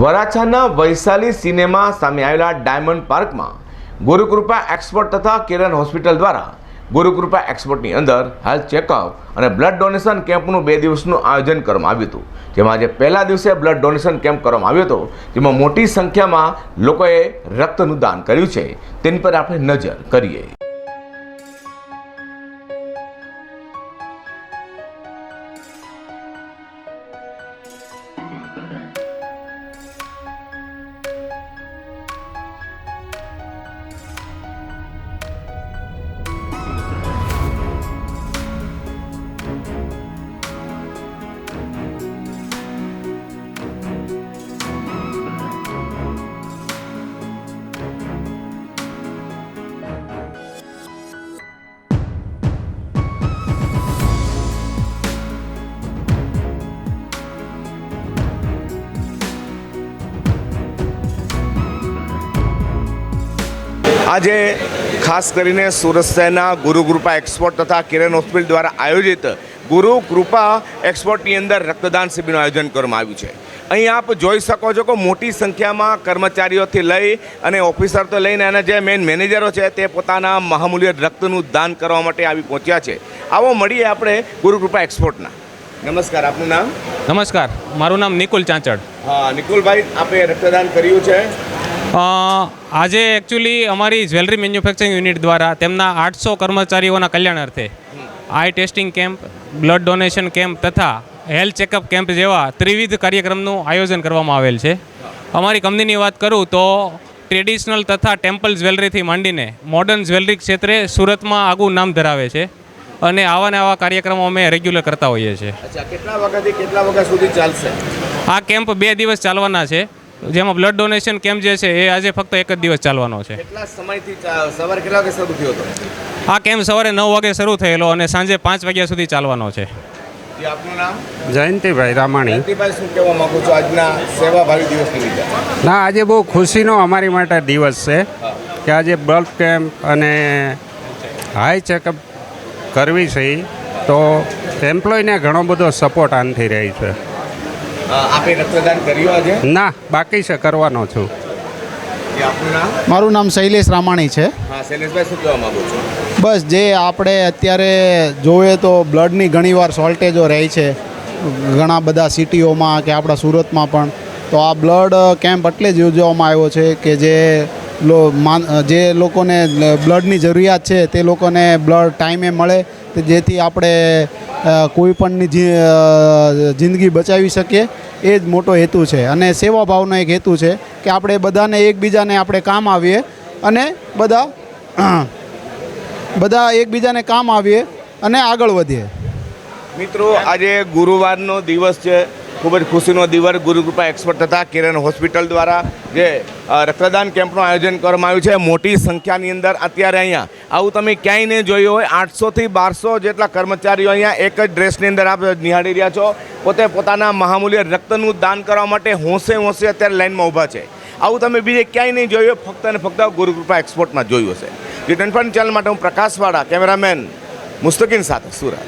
વરાછાના Vaishali cinema સામે આવેલા diamond પાર્કમાં ગુરુકૃપા એક્સપર્ટ તથા કિરણ હોસ્પિટલ દ્વારા ગુરુકૃપા એક્સપર્ટની અંદર હેલ્થ ચેકઅપ અને બ્લડ ડોનેશન કેમ્પનું બે દિવસનું આયોજન કરવામાં આવ્યું હતું. જેમાં આજે પહેલા દિવસે બ્લડ ડોનેશન કેમ્પ કરવામાં આવ્યો હતો, જેમાં મોટી સંખ્યામાં લોકોએ રક્તનું દાન કર્યું છે. તેની પર આપણે નજર કરીએ. આજે ખાસ કરીને સુરત શહેરના ગુરુકૃપા એક્સપોર્ટ તથા કિરણ હોસ્પિટલ દ્વારા આયોજિત ગુરુકૃપા એક્સપોર્ટની અંદર રક્તદાન શિબિરનું આયોજન કરવામાં આવ્યું છે. અહીં આપ જોઈ શકો છો કે મોટી સંખ્યામાં કર્મચારીઓથી લઈ અને ઓફિસર તો લઈને અને જે મેઇન મેનેજરો છે તે પોતાના મહામૂલ્ય રક્તનું દાન કરવા માટે આવી પહોંચ્યા છે. આવો મળીએ આપણે ગુરુકૃપા એક્સપોર્ટના. નમસ્કાર આપનું નામ? નમસ્કાર મારું નામ નિકુલ ચાંચડ. હા નિકુલભાઈ આપે રક્તદાન કર્યું છે. આજે એકચ્યુઅલી અમારી જ્વેલરી મેન્યુફેક્ચરિંગ યુનિટ દ્વારા તેમના આઠસો કર્મચારીઓના કલ્યાણ અર્થે eye testing camp blood donation camp તથા હેલ્થ ચેકઅપ કેમ્પ જેવા ત્રિવિધ કાર્યક્રમનું આયોજન કરવામાં આવેલ છે. અમારી કંપનીની વાત કરું તો ટ્રેડિશનલ તથા ટેમ્પલ જ્વેલરીથી માંડીને મોડર્ન જ્વેલરી ક્ષેત્રે સુરતમાં આગવું નામ ધરાવે છે અને આવા ને આવા કાર્યક્રમો અમે રેગ્યુલર કરતા હોઈએ છીએ. કેટલા વખતથી કેટલા વખત સુધી ચાલશે? આ કેમ્પ બે દિવસ ચાલવાના છે. જેમાં બ્લડ ડોનેશન કેમ્પ જે છે એ આજે ફક્ત એક જ દિવસ ચાલવાનો છે. કેટલા સમયથી સવારે કેટલા વાગે શરૂ થયો હતો? આ કેમ્પ સવારે નવ વાગે શરૂ થયેલો અને સાંજે પાંચ વાગ્યા સુધી ચાલવાનો છે. જી જયંતિભાઈ રામાણી. જયંતિભાઈ શું કહેવા માંગુ છો? આજના સેવાભાવી દિવસ નિમિત્તે ના આજે બહુ ખુશીનો અમારી માટે દિવસ છે કે આજે બ્લડ કેમ્પ અને હાઈ ચેકઅપ કરવી છે તો એમ્પ્લોયને ઘણો બધો સપોર્ટ આનથી રહી છે. આપે રક્તદાન કર્યું આજે? ના બાકી છે કરવાનો છું. મારું નામ શૈલેષ રામાણી છે. શૈલેષભાઈ શું કહેવા માંગુ છો? બસ જે આપણે અત્યારે જોઈએ તો બ્લડની ઘણીવાર શોર્ટેજો રહે છે. ઘણા બધા સિટીઓમાં કે આપણા સુરતમાં પણ. તો આ બ્લડ કેમ્પ એટલે જ યોજવામાં આવ્યો છે કે જે લો માન જે લોકોને બ્લડની જરૂરિયાત છે તે લોકોને બ્લડ ટાઈમે મળે તે જેથી આપણે અ, કોઈ પણની જિંદગી બચાવી શકીએ એ જ મોટો હેતુ છે. અને સેવાભાવનો એક હેતુ છે કે આપણે બધાને એકબીજાને આપણે કામ આવીએ અને બધા બધા એકબીજાને કામ આવીએ અને આગળ વધીએ. મિત્રો આજે ગુરુવારનો દિવસ છે. ખૂબ જ ખુશીનો દિવસ ગુરુકૃપા એક્સપર્ટ તથા કિરણ હોસ્પિટલ દ્વારા જે રક્તદાન કેમ્પનું આયોજન કરવામાં આવ્યું છે. મોટી સંખ્યાની અંદર અત્યારે અહીંયા, આવું તમે ક્યાંય નહીં જોયું હોય આઠસોથી બારસો જેટલા કર્મચારીઓ અહીંયા એક જ ડ્રેસની અંદર આપ નિહાળી રહ્યા છો. પોતે પોતાના મહામૂલ્ય રક્તનું દાન કરવા માટે હોંશે હોંશે અત્યારે લાઇનમાં ઊભા છે. આવું તમે બીજે ક્યાંય નહીં જોયું ફક્ત અને ફક્ત ગુરુકૃપા એક્સપોર્ટમાં જોયું હશે. જે ફંડ ચેનલ માટે હું પ્રકાશવાળા કેમેરામેન મુસ્તકીન સાથે સુરત.